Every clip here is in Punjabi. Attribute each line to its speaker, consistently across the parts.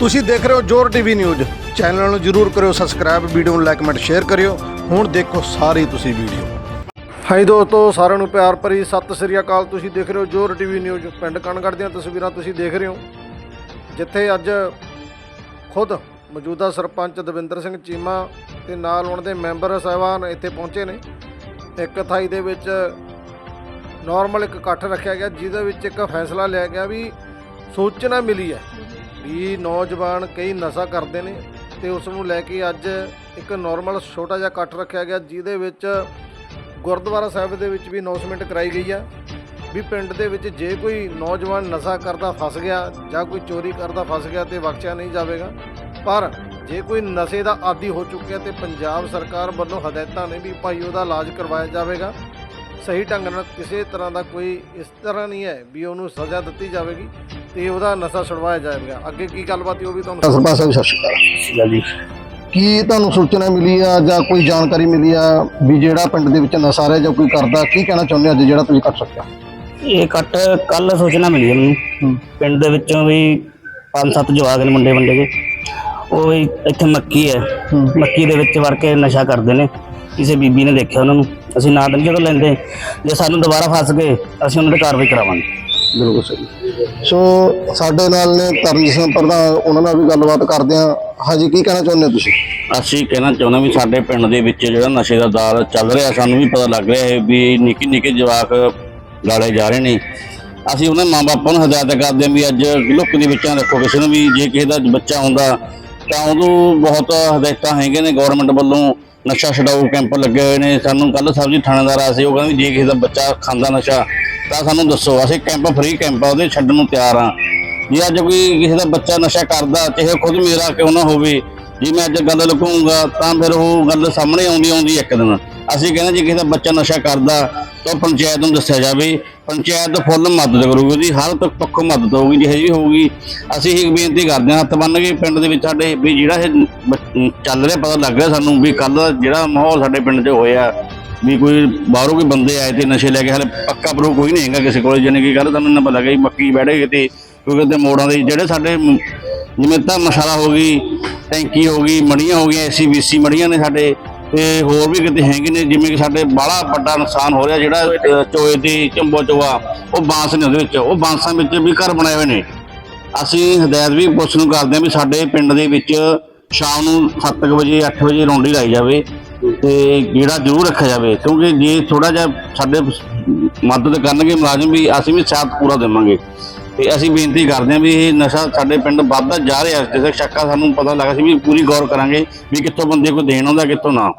Speaker 1: ਤੁਸੀਂ ਦੇਖ ਰਹੇ ਹੋ ਜੋਰ ਟੀਵੀ ਨਿਊਜ਼। ਚੈਨਲ ਨੂੰ ਜਰੂਰ ਕਰਿਓ ਸਬਸਕ੍ਰਾਈਬ ਵੀਡੀਓ ਨੂੰ ਲਾਈਕ ਕਮੈਂਟ ਸ਼ੇਅਰ ਕਰਿਓ। ਹੁਣ ਦੇਖੋ ਸਾਰੀ ਤੁਸੀਂ ਵੀਡੀਓ ਹਾਈ ਦੋਸਤੋ, ਸਾਰਿਆਂ ਨੂੰ ਪਿਆਰ ਭਰੀ ਸਤਿ ਸ੍ਰੀ ਅਕਾਲ। ਤੁਸੀਂ ਦੇਖ ਰਹੇ ਹੋ ਜੋਰ ਟੀਵੀ ਨਿਊਜ਼। ਪਿੰਡ ਕਣਗੜ ਦੀਆਂ ਤਸਵੀਰਾਂ ਤੁਸੀਂ ਦੇਖ ਰਹੇ ਹੋ। ਜਿੱਥੇ ਅੱਜ ਖੁਦ ਮੌਜੂਦਾ ਸਰਪੰਚ ਦਵਿੰਦਰ ਸਿੰਘ ਚੀਮਾ ਤੇ ਨਾਲ ਉਹਨਾਂ ਦੇ ਮੈਂਬਰ ਸਾਹਿਬਾਨ ਇੱਥੇ ਪਹੁੰਚੇ ਨੇ। ਇੱਕ ਥਾਈ ਦੇ ਵਿੱਚ ਨਾਰਮਲ ਇੱਕ ਇਕੱਠ ਰੱਖਿਆ ਗਿਆ, ਜਿਹਦੇ ਵਿੱਚ ਇੱਕ ਫੈਸਲਾ ਲਿਆ ਗਿਆ ਵੀ ਸੂਚਨਾ ਮਿਲੀ ਹੈ। ਵੀ ਨੌਜਵਾਨ ਕਈ ਨਸ਼ਾ ਕਰਦੇ ਨੇ ਤੇ ਉਸ ਨੂੰ ਲੈ ਕੇ ਅੱਜ ਇੱਕ ਨਾਰਮਲ ਛੋਟਾ ਜਿਹਾ ਇਕੱਠ ਰੱਖਿਆ ਗਿਆ, ਜਿਹਦੇ ਵਿੱਚ ਗੁਰਦੁਆਰਾ ਸਾਹਿਬ ਦੇ ਵਿੱਚ ਵੀ ਅਨਾਉਂਸਮੈਂਟ ਕਰਾਈ ਗਈ ਆ ਵੀ ਪਿੰਡ ਦੇ ਵਿੱਚ ਜੇ ਕੋਈ ਨੌਜਵਾਨ ਨਸ਼ਾ ਕਰਦਾ ਫਸ ਗਿਆ ਜਾਂ ਕੋਈ ਚੋਰੀ ਕਰਦਾ ਫਸ ਗਿਆ ਤੇ ਬਖਸ਼ਿਆ ਨਹੀਂ ਜਾਵੇਗਾ, ਪਰ ਜੇ ਕੋਈ ਨਸ਼ੇ ਦਾ ਆਦੀ ਹੋ ਚੁੱਕਿਆ ਤੇ ਪੰਜਾਬ ਸਰਕਾਰ ਵੱਲੋਂ ਹਦਾਇਤਾਂ ਨੇ ਵੀ ਭਾਈ ਉਹਦਾ ਇਲਾਜ ਕਰਵਾਇਆ ਜਾਵੇਗਾ, ਸਹੀ ਢੰਗ ਨਾਲ ਕਿਸੇ ਤਰ੍ਹਾਂ ਦਾ ਕੋਈ ਇਸ ਤਰ੍ਹਾਂ ਨਹੀਂ ਹੈ ਵੀ ਉਹਨੂੰ ਸਜ਼ਾ ਦਿੱਤੀ ਜਾਵੇਗੀ। ਤੇ ਉਹਦਾ ਨਸ਼ਾ ਛੁਡਵਾਇਆ ਜਾਵੇਗਾ ਅੱਗੇ ਕੀ ਗੱਲਬਾਤ ਹੈ ਉਹ ਵੀ ਤੁਹਾਨੂੰ
Speaker 2: ਸਰਪੰਚ ਸਾਹਿਬ ਸਤਿ ਸ਼੍ਰੀ ਅਕਾਲ।
Speaker 3: ਜੀ।
Speaker 2: ਕੀ ਤੁਹਾਨੂੰ ਸੂਚਨਾ ਮਿਲੀ ਆ ਜਾਂ ਕੋਈ ਜਾਣਕਾਰੀ ਮਿਲੀ ਆ ਵੀ ਜਿਹੜਾ ਪਿੰਡ ਦੇ ਵਿੱਚ ਨਸ਼ਾ ਰਿਹਾ ਜਾਂ ਕੋਈ ਕਰਦਾ? ਕੀ ਕਹਿਣਾ ਚਾਹੁੰਦੇ ਹੋ ਅੱਜ ਜਿਹੜਾ ਤੁਸੀਂ ਕਰ ਸਕਿਆ?
Speaker 3: ਇਹ ਕੱਟ ਕੱਲ ਸੂਚਨਾ ਮਿਲੀ ਮੈਨੂੰ ਪਿੰਡ ਦੇ ਵਿੱਚੋਂ ਵੀ ਪੰਜ ਸੱਤ ਜਵਾਕ ਨੇ ਮੁੰਡੇ ਮੁੰਡੇ ਦੇ। ਉਹ ਵੀ ਇੱਥੇ ਮੱਕੀ ਹੈ। ਮੱਕੀ ਦੇ ਵਿੱਚ ਵੜ ਕੇ ਨਸ਼ਾ ਕਰਦੇ ਨੇ। ਕਿਸੇ ਬੀਬੀ ਨੇ ਦੇਖਿਆ ਉਹਨਾਂ ਨੂੰ। ਅਸੀਂ ਨਾਂ ਤਾਂ ਨਹੀਂ ਜਦੋਂ ਲੈਂਦੇ। ਜੇ ਸਾਨੂੰ ਦੁਬਾਰਾ ਫਸ ਗਏ ਅਸੀਂ ਉਹਨਾਂ ਤੇ ਕਾਰਵਾਈ ਕਰਾਵਾਂਗੇ।
Speaker 2: ਬਿਲਕੁਲ ਸਹੀ। ਸੋ ਸਾਡੇ ਨਾਲ ਨੇ ਤਰਨਜੀਤ ਸਿੰਘ ਪ੍ਰਧਾਨ, ਉਹਨਾਂ ਨਾਲ ਵੀ ਗੱਲਬਾਤ ਕਰਦੇ ਆ ਹਾਂਜੀ, ਕੀ ਕਹਿਣਾ ਚਾਹੁੰਦੇ ਹੋ ਤੁਸੀਂ?
Speaker 3: ਅਸੀਂ ਕਹਿਣਾ ਚਾਹੁੰਦੇ ਵੀ ਸਾਡੇ ਪਿੰਡ ਦੇ ਵਿੱਚ ਜਿਹੜਾ ਨਸ਼ੇ ਦਾ ਦਾਲ ਚੱਲ ਰਿਹਾ, ਸਾਨੂੰ ਵੀ ਪਤਾ ਲੱਗ ਰਿਹਾ ਹੈ ਵੀ ਨਿੱਕੇ ਨਿੱਕੇ ਜਵਾਕ ਗਾਲੇ ਜਾ ਰਹੇ ਨੇ। ਅਸੀਂ ਉਹਨਾਂ ਮਾਂ ਬਾਪਾਂ ਨੂੰ ਹਦਾਇਤ ਕਰਦੇ ਹਾਂ ਵੀ ਅੱਜ ਲੁੱਕ ਦੇ ਵਿੱਚਾਂ ਰੱਖੋ ਕਿਸੇ ਨੂੰ ਵੀ, ਜੇ ਕਿਸੇ ਦਾ ਬੱਚਾ ਹੁੰਦਾ ਤਾਂ ਉਹਨੂੰ ਬਹੁਤ ਹਦਾਇਤਾਂ ਹੈਗੀਆਂ ਨੇ। ਗਵਰਨਮੈਂਟ ਵੱਲੋਂ ਨਸ਼ਾ ਛਡਾਊ ਕੈਂਪ ਲੱਗੇ ਹੋਏ ਨੇ। ਸਾਨੂੰ ਕੱਲ ਸਬਜ਼ੀ ਥਾਣੇਦਾਰ ਆ ਸੀ, ਉਹ ਕਹਿੰਦੇ ਜੇ ਕਿਸੇ ਦਾ ਬੱਚਾ ਖਾਂਦਾ ਨਸ਼ਾ ਤਾਂ ਸਾਨੂੰ ਦੱਸੋ, ਅਸੀਂ ਕੈਂਪ ਫ੍ਰੀ ਕੈਂਪ ਆ, ਉਹਦੇ ਛੱਡਣ ਨੂੰ ਤਿਆਰ ਆ। ਜੇ ਅੱਜ ਕੋਈ ਕਿਸੇ ਦਾ ਬੱਚਾ ਨਸ਼ਾ ਕਰਦਾ, ਚਾਹੇ ਖੁਦ ਮੇਰਾ ਕਿਉਂ ਨਾ ਹੋਵੇ, ਜੇ ਮੈਂ ਅੱਜ ਗੱਲ ਲੁਕਾਉਂਗਾ, ਤਾਂ ਫਿਰ ਉਹ ਗੱਲ ਸਾਹਮਣੇ ਆਉਂਦੀ ਆਉਂਦੀ ਇੱਕ ਦਿਨ। ਅਸੀਂ ਕਹਿੰਦੇ, ਜੇ ਕਿਸੇ ਦਾ ਬੱਚਾ ਨਸ਼ਾ ਕਰਦਾ, ਤਾਂ ਪੰਚਾਇਤ ਨੂੰ ਦੱਸਿਆ ਜਾਵੇ। ਪੰਚਾਇਤ ਫੁੱਲ ਮਦਦ ਕਰੂਗੀ, ਉਹਦੀ ਹਰ ਪ- ਪੱਖੋਂ ਮਦਦ ਹੋਊਗੀ, ਜਿਹੇ ਵੀ ਹੋਊਗੀ। ਅਸੀਂ ਇਹ ਬੇਨਤੀ ਕਰਦੇ ਹਾਂ, ਹੱਥ ਬੰਨ ਕੇ ਪਿੰਡ ਦੇ ਵਿੱਚ ਸਾਡੇ ਵੀ ਜਿਹੜਾ ਇਹ ਬ- ਚੱਲ ਰਿਹਾ, ਪਤਾ ਲੱਗ ਰਿਹਾ ਸਾਨੂੰ ਵੀ ਕੱਲ ਜਿਹੜਾ ਮਾਹੌਲ ਸਾਡੇ ਪਿੰਡ 'ਚ ਹੋਇਆ ਵੀ ਕੋਈ ਬਾਹਰੋਂ ਕੋਈ ਬੰਦੇ ਆਏ ਤੇ ਨਸ਼ੇ ਲੈ ਕੇ, ਹਲੇ ਪੱਕਾ ਪ੍ਰੂਫ ਕੋਈ ਨਹੀਂ ਹੈਗਾ ਕਿਸੇ ਕੋਲ ਜਾਨੀ ਕਿ ਕੱਲ ਤੁਹਾਨੂੰ ਨਾ ਪਤਾ ਲੱਗਾ ਜੀ ਮੱਕੀ ਬੈਠੇ ਕਿਤੇ ਕਿਉਂਕਿ ਤੇ ਮੋੜਾਂ ਦੇ ਜਿਹੜੇ ਸਾਡੇ ਜਿਵੇਂ ਤਾਂ ਮਸਾਲਾ ਹੋ ਗਈ, ਟੈਂਕੀ ਹੋ ਗਈ, ਮੜੀਆਂ ਹੋ ਗਈਆਂ ਐਸਸੀਬੀਸੀ ਮੜੀਆਂ ਨੇ ਸਾਡੇ, ਤੇ ਹੋਰ ਵੀ ਕਿਤੇ ਹੈਗੇ ਨੇ, ਜਿਵੇਂ ਕਿ ਸਾਡੇ ਬਾਹਲਾ ਵੱਡਾ ਨੁਕਸਾਨ ਹੋ ਰਿਹਾ ਜਿਹੜਾ ਚੋਏ ਦੀ ਚੰਬੋ ਚੋਆ, ਉਹ ਬਾਂਸ ਨੇ ਉਹਦੇ ਵਿੱਚ, ਉਹ ਬਾਂਸਾਂ ਵਿੱਚ ਵੀ ਘਰ ਬਣਾਏ ਹੋਏ ਨੇ। ਅਸੀਂ ਹਦਾਇਤ ਵੀ ਪੁਲਿਸ ਨੂੰ ਕਰਦੇ ਹਾਂ ਵੀ ਸਾਡੇ ਪਿੰਡ ਦੇ ਵਿੱਚ ਸ਼ਾਮ ਨੂੰ 7 ਵਜੇ 8 ਵਜੇ ਰੌਂਡੀ ਲਾਈ ਜਾਵੇ। ਤੇ ਗੇੜਾ ਜ਼ਰੂਰ ਰੱਖਿਆ ਜਾਵੇ ਕਿਉਂਕਿ ਜੇ ਥੋੜਾ ਜਿਹਾ ਸਾਡੇ ਮਦਦ ਕਰਨਗੇ ਮੁਲਾਜ਼ਮ ਵੀ ਅਸੀਂ ਵੀ ਸਾਥ ਪੂਰਾ ਦੇਵਾਂਗੇ। ਤੇ ਅਸੀਂ ਬੇਨਤੀ ਕਰਦੇ ਹਾਂ ਵੀ ਇਹ ਨਸ਼ਾ ਸਾਡੇ ਪਿੰਡ ਵੱਧਦਾ ਜਾ ਰਿਹਾ ਜਿਵੇਂ ਸ਼ੱਕਾ ਸਾਨੂੰ ਪਤਾ ਲੱਗਾ ਸੀ ਵੀ ਪੂਰੀ ਗੌਰ ਕਰਾਂਗੇ ਵੀ ਕਿੱਥੋਂ ਬੰਦੇ ਕੋਈ ਦੇਣ ਆਉਂਦਾ ਕਿੱਥੋਂ ਨਾ।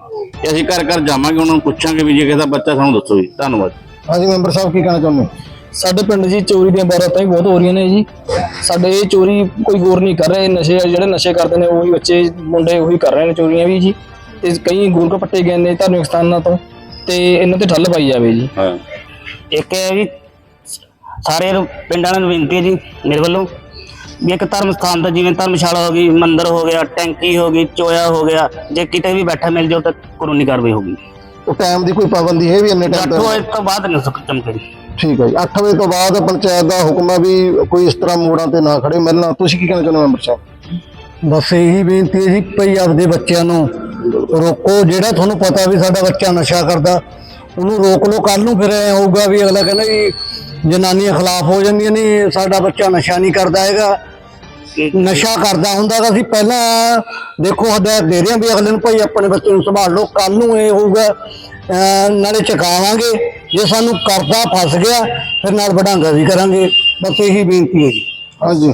Speaker 3: ਤੇ ਅਸੀਂ ਘਰ ਘਰ ਜਾਵਾਂਗੇ ਉਹਨਾਂ ਨੂੰ ਪੁੱਛਾਂਗੇ ਵੀ ਜੇ ਕਿਸੇ ਦਾ ਬੱਚਾ ਸਾਨੂੰ ਦੱਸੋ ਜੀ। ਧੰਨਵਾਦ।
Speaker 2: ਹਾਂਜੀ ਮੈਂਬਰ ਸਾਹਿਬ ਕੀ ਕਹਿਣਾ ਚਾਹੁੰਦੇ ਹੋ?
Speaker 4: ਸਾਡੇ ਪਿੰਡ ਜੀ ਚੋਰੀ ਦੀਆਂ ਵਾਰਦਾਤਾਂ ਵੀ ਬਹੁਤ ਹੋ ਰਹੀਆਂ ਨੇ ਜੀ। ਸਾਡੇ ਇਹ ਚੋਰੀ ਕੋਈ ਗੌਰ ਨਹੀਂ ਕਰ ਰਹੇ ਨਸ਼ੇ ਜਿਹੜੇ ਨਸ਼ੇ ਕਰਦੇ ਨੇ ਉਹੀ ਬੱਚੇ ਮੁੰਡੇ ਉਹੀ ਕਰ ਰਹੇ ਨੇ ਚੋਰੀਆਂ ਵੀ ਜੀ। ਤੇ ਕਈ ਗੋਲਕ ਪੱਟੇ ਗਏ ਨੇ ਧਾਰਮਿਕ ਸਥਾਨਾਂ ਤੋਂ ਤੇ ਇਹਨਾਂ ਤੇ ਠੱਲ ਪਾਈ ਜਾਵੇ ਜੀ।
Speaker 3: ਹਾਂ। ਇੱਕ ਹੈ ਜੀ ਸਾਰੇ ਪਿੰਡਾਂ ਨੂੰ ਬੇਨਤੀ ਹੈ ਜੀ ਮੇਰੇ ਵੱਲੋਂ ਵੀ ਇੱਕ ਧਰਮ ਸਥਾਨ ਦਾ ਜਿਵੇਂ ਧਰਮਸ਼ਾਲਾ ਹੋ ਗਈ ਮੰਦਿਰ ਹੋ ਗਿਆ ਟੈਂਕੀ ਹੋ ਗਈ ਚੋਇਆ ਹੋ ਗਿਆ ਜੇ ਕਿਤੇ ਵੀ ਬੈਠਾ ਮਿਲ ਜਾਓ ਤਾਂ ਕਾਨੂੰਨੀ ਕਾਰਵਾਈ ਹੋਗੀ
Speaker 2: ਉਹ ਟਾਈਮ ਦੀ ਕੋਈ ਪਾਬੰਦੀ ਹੈ ਵੀ ਇੰਨੇ ਟਾਈਮ
Speaker 3: ਅੱਠ
Speaker 2: ਤੱਕ?
Speaker 3: ਵਜੇ ਤੋਂ ਬਾਅਦ ਨਹੀਂ ਸੁੱਕ ਚਮਕੇ
Speaker 2: ਠੀਕ ਹੈ ਜੀ 8 ਵਜੇ ਤੋਂ ਬਾਅਦ ਪੰਚਾਇਤ ਦਾ ਹੁਕਮ ਹੈ ਵੀ ਕੋਈ ਇਸ ਤਰ੍ਹਾਂ ਮੋੜਾਂ ਤੇ ਨਾ ਖੜੇ ਮਿਲਣਾ। ਤੁਸੀਂ ਕੀ ਕਹਿਣਾ ਚਾਹੁੰਦੇ ਹੋ ਮੈਂਬਰ ਸਾਹਿਬ?
Speaker 5: ਬਸ ਇਹੀ ਬੇਨਤੀ ਹੈ ਜੀ ਭਈ ਆਪਦੇ ਬੱਚਿਆਂ ਨੂੰ ਰੋਕੋ, ਜਿਹੜਾ ਤੁਹਾਨੂੰ ਪਤਾ ਵੀ ਸਾਡਾ ਬੱਚਾ ਨਸ਼ਾ ਕਰਦਾ, ਉਹਨੂੰ ਰੋਕ ਲਓ ਕੱਲ ਨੂੰ ਫਿਰ ਐ ਹੋਊਗਾ ਵੀ ਅਗਲਾ ਕਹਿੰਦਾ ਜੀ, ਜਨਾਨੀਆਂ ਖਿਲਾਫ ਹੋ ਜਾਂਦੀਆਂ ਨਹੀਂ ਸਾਡਾ ਬੱਚਾ ਨਸ਼ਾ ਨਹੀਂ ਕਰਦਾ ਹੈਗਾ। ਨਸ਼ਾ ਕਰਦਾ ਹੁੰਦਾ ਤਾਂ ਅਸੀਂ ਪਹਿਲਾਂ ਦੇਖੋ ਹਦਾਇਤ ਦੇ ਰਹੇ ਹਾਂ ਵੀ ਅਗਲੇ ਨੂੰ, ਭਾਈ ਆਪਣੇ ਬੱਚੇ ਨੂੰ ਸੰਭਾਲ ਲਓ ਕੱਲ ਨੂੰ ਇਹ ਹੋਊਗਾ, ਅਹ ਨਾਲੇ ਚਕਾਵਾਂਗੇ। ਜੇ ਸਾਨੂੰ ਕਰਦਾ ਫਸ ਗਿਆ, ਫਿਰ ਨਾਲ ਵਡਾਂਗਾ ਵੀ ਕਰਾਂਗੇ। ਬਸ ਇਹੀ ਬੇਨਤੀ ਹੈ ਜੀ।
Speaker 2: ਹਾਂਜੀ।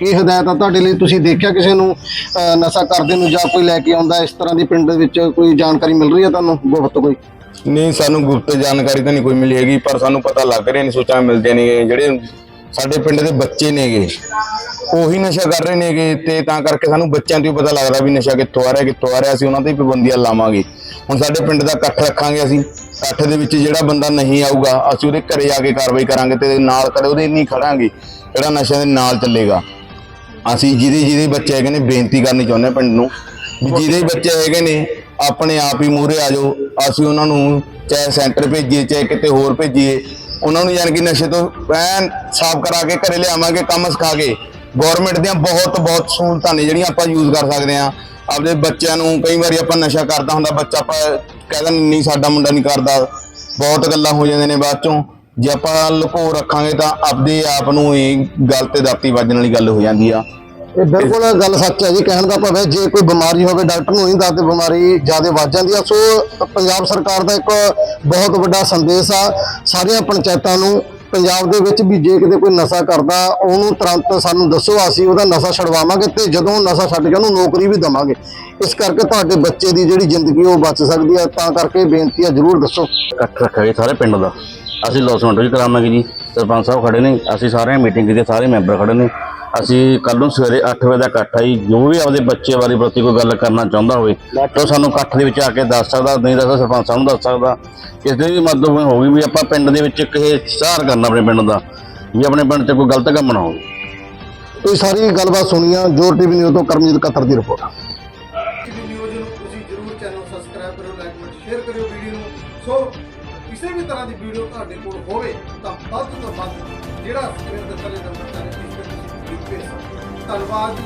Speaker 2: ਕੀ ਹਦਾਇਤ ਆ ਤੁਹਾਡੇ ਲਈ? ਤੁਸੀਂ ਦੇਖਿਆ ਕਿਸੇ ਨੂੰ ਅਹ, ਨਸ਼ਾ ਕਰਦੇ ਨੂੰ ਜਾਂ ਕੋਈ ਲੈ ਕੇ ਆਉਂਦਾ ਇਸ ਤਰ੍ਹਾਂ ਦੀ ਪਿੰਡ ਦੇ ਵਿੱਚ ਕੋਈ ਜਾਣਕਾਰੀ ਮਿਲ ਰਹੀ ਹੈ ਤੁਹਾਨੂੰ ਗੁਪਤ ਕੋਈ?
Speaker 6: ਨਹੀਂ ਸਾਨੂੰ ਗੁਪਤ ਜਾਣਕਾਰੀ ਤਾਂ ਨਹੀਂ ਕੋਈ ਮਿਲੀ ਹੈਗੀ ਪਰ ਸਾਨੂੰ ਪਤਾ ਲੱਗ ਰਿਹਾ ਨਹੀਂ ਸੂਚਨਾ ਮਿਲਦੀਆਂ ਨੇ ਜਿਹੜੇ ਸਾਡੇ ਪਿੰਡ ਦੇ ਬੱਚੇ ਨੇਗੇ ਉਹੀ ਨਸ਼ਾ ਕਰ ਰਹੇ ਨੇਗੇ ਤੇ ਤਾਂ ਕਰਕੇ ਸਾਨੂੰ ਬੱਚਿਆਂ ਤੋਂ ਹੀ ਪਤਾ ਲੱਗਦਾ ਵੀ ਨਸ਼ਾ ਕਿੱਥੋਂ ਆ ਰਿਹਾ ਕਿੱਥੋਂ ਆ ਰਿਹਾ ਅਸੀਂ ਉਹਨਾਂ ਤੇ ਹੀ ਪਾਬੰਦੀਆਂ ਲਾਵਾਂਗੇ। ਹੁਣ ਸਾਡੇ ਪਿੰਡ ਦਾ ਇਕੱਠ ਰੱਖਾਂਗੇ ਅਸੀਂ। ਇਕੱਠ ਦੇ ਵਿੱਚ ਜਿਹੜਾ ਬੰਦਾ ਨਹੀਂ ਆਊਗਾ ਅਸੀਂ ਉਹਦੇ ਘਰੇ ਜਾ ਕੇ ਕਾਰਵਾਈ ਕਰਾਂਗੇ ਤੇ ਨਾਲ ਕਦੇ ਉਹਦੇ ਨਹੀਂ ਖੜਾਂਗੇ ਜਿਹੜਾ ਨਸ਼ਿਆਂ ਦੇ ਨਾਲ ਚੱਲੇਗਾ। ਅਸੀਂ ਜਿਹਦੇ ਜਿਹਦੇ ਬੱਚੇ ਹੈਗੇ ਨੇ ਬੇਨਤੀ ਕਰਨੀ ਚਾਹੁੰਦੇ ਹਾਂ ਪਿੰਡ ਨੂੰ ਵੀ ਜਿਹਦੇ ਬੱਚੇ ਹੈਗੇ ਨੇ ਆਪਣੇ ਆਪ ਹੀ ਮੂਹਰੇ ਆ ਜਾਓ ਅਸੀਂ ਉਹਨਾਂ ਨੂੰ ਚਾਹੇ ਸੈਂਟਰ ਭੇਜੀਏ ਚਾਹੇ ਕਿਤੇ ਹੋਰ ਭੇਜੀਏ ਉਹਨਾਂ ਨੂੰ ਯਾਨੀ ਕਿ ਨਸ਼ੇ ਤੋਂ ਐਨ ਸਾਫ਼ ਕਰਾ ਕੇ ਘਰੇ ਲਿਆਵਾਂਗੇ ਕੰਮ ਸਿਖਾ ਕੇ। ਗਵਰਨਮੈਂਟ ਦੀਆਂ ਬਹੁਤ ਬਹੁਤ ਸਹੂਲਤਾਂ ਨੇ ਜਿਹੜੀਆਂ ਆਪਾਂ ਯੂਜ਼ ਕਰ ਸਕਦੇ ਆ ਆਪਦੇ ਬੱਚਿਆਂ ਨੂੰ ਕਈ ਵਾਰੀ ਆਪਾਂ ਨਸ਼ਾ ਕਰਦਾ ਹੁੰਦਾ ਬੱਚਾ ਆਪਾਂ ਕਹਿ ਦਿੰਦੇ ਨਹੀਂ ਸਾਡਾ ਮੁੰਡਾ ਨਹੀਂ ਕਰਦਾ। ਬਹੁਤ ਗੱਲਾਂ ਹੋ ਜਾਂਦੀਆਂ ਨੇ ਬਾਅਦ ਚੋਂ। ਜੇ ਆਪਾਂ ਲੁਕੋ ਰੱਖਾਂਗੇ ਤਾਂ ਆਪਦੇ ਆਪ ਨੂੰ ਇਹ ਗੱਲ ਤੇ ਦਾਤੀ ਵੱਜਣ ਵਾਲੀ ਗੱਲ ਹੋ ਜਾਂਦੀ ਆ।
Speaker 2: ਇਹ ਬਿਲਕੁਲ ਗੱਲ ਸੱਚ ਹੈ ਜੀ ਕਹਿਣ ਦਾ ਭਾਵ ਹੈ ਜੇ ਕੋਈ ਬਿਮਾਰੀ ਹੋਵੇ ਡਾਕਟਰ ਨੂੰ ਨਹੀਂ ਦੱਸਦੇ ਬਿਮਾਰੀ ਜ਼ਿਆਦਾ ਵੱਧ ਜਾਂਦੀ ਆ। ਸੋ ਪੰਜਾਬ ਸਰਕਾਰ ਦਾ ਇੱਕ ਬਹੁਤ ਵੱਡਾ ਸੰਦੇਸ਼ ਆ ਸਾਰੀਆਂ ਪੰਚਾਇਤਾਂ ਨੂੰ ਪੰਜਾਬ ਦੇ ਵਿੱਚ ਵੀ ਜੇ ਕਿਤੇ ਕੋਈ ਨਸ਼ਾ ਕਰਦਾ ਉਹਨੂੰ ਤੁਰੰਤ ਸਾਨੂੰ ਦੱਸੋ ਅਸੀਂ ਉਹਦਾ ਨਸ਼ਾ ਛਡਵਾਵਾਂਗੇ ਤੇ ਜਦੋਂ ਨਸ਼ਾ ਛੱਡ ਗਿਆ ਉਹਨੂੰ ਨੌਕਰੀ ਵੀ ਦਵਾਂਗੇ। ਇਸ ਕਰਕੇ ਤੁਹਾਡੇ ਬੱਚੇ ਦੀ ਜਿਹੜੀ ਜ਼ਿੰਦਗੀ ਉਹ ਬਚ ਸਕਦੀ ਆ ਤਾਂ ਕਰਕੇ ਬੇਨਤੀ ਆ ਜਰੂਰ ਦੱਸੋ।
Speaker 3: ਇਕੱਠ ਰੱਖਾਂਗੇ ਸਾਰੇ ਪਿੰਡ ਦਾ। ਅਸੀਂ ਲੋਸਮੈਂਟ ਵੀ ਕਰਾਵਾਂਗੇ ਜੀ। ਸਰਪੰਚ ਸਾਹਿਬ ਖੜੇ ਨੇ, ਅਸੀਂ ਸਾਰਿਆਂ ਮੀਟਿੰਗ ਕੀਤੀ, ਸਾਰੇ ਮੈਂਬਰ ਖੜੇ ਨੇ। ਅਸੀਂ ਕੱਲ ਨੂੰ ਸਵੇਰੇ 8 ਵਜੇ ਦਾ ਇਕੱਠ ਹੈ ਜੀ। ਜੋ ਵੀ ਆਪਦੇ ਬੱਚੇ ਬਾਰੇ ਪ੍ਰਤੀ ਕੋਈ ਗੱਲ ਕਰਨਾ ਚਾਹੁੰਦਾ ਹੋਵੇ, ਤਾਂ ਉਹ ਸਾਨੂੰ ਇਕੱਠ ਦੇ ਵਿੱਚ ਆ ਕੇ ਦੱਸ ਸਕਦਾ, ਨਹੀਂ ਦੱਸਦਾ ਸਰਪੰਚ ਸਾਹਿਬ ਨੂੰ ਦੱਸ ਸਕਦਾ। ਕਿਸੇ ਦੀ ਮਦਦ ਹੋਵੇ ਵੀ ਆਪਾਂ ਪਿੰਡ ਦੇ ਵਿੱਚ ਕਿਸੇ ਸੁਧਾਰ ਕਰਨਾ ਆਪਣੇ ਪਿੰਡ ਦਾ, ਵੀ ਆਪਣੇ ਪਿੰਡ 'ਚ ਕੋਈ ਗਲਤ ਕੰਮ ਨਾ ਹੋਵੇ।
Speaker 2: ਇਹ ਸਾਰੀ ਗੱਲਬਾਤ ਸੁਣੀਆਂ ਜੋਰ ਟੀਵੀ ਨਿਊਜ਼ ਤੋਂ ਕਰਮਜੀਤ ਕੱਤਰ ਦੀ ਰਿਪੋਰਟ
Speaker 1: ਕਿਸੇ ਵੀ ਤਰ੍ਹਾਂ ਦੀ ਵੀਡੀਓ ਤੁਹਾਡੇ ਕੋਲ ਹੋਵੇ, ਤਾਂ ਵੱਧ ਤੋਂ ਵੱਧ ਜਿਹੜਾ ਸਕਰੀਨ ਤੇ ਥੱਲੇ ਨੰਬਰ ਤੇ ਇਸ ਤੇ ਤੁਸੀਂ ਭੇਜ ਸਕਦੇ ਧੰਨਵਾਦ।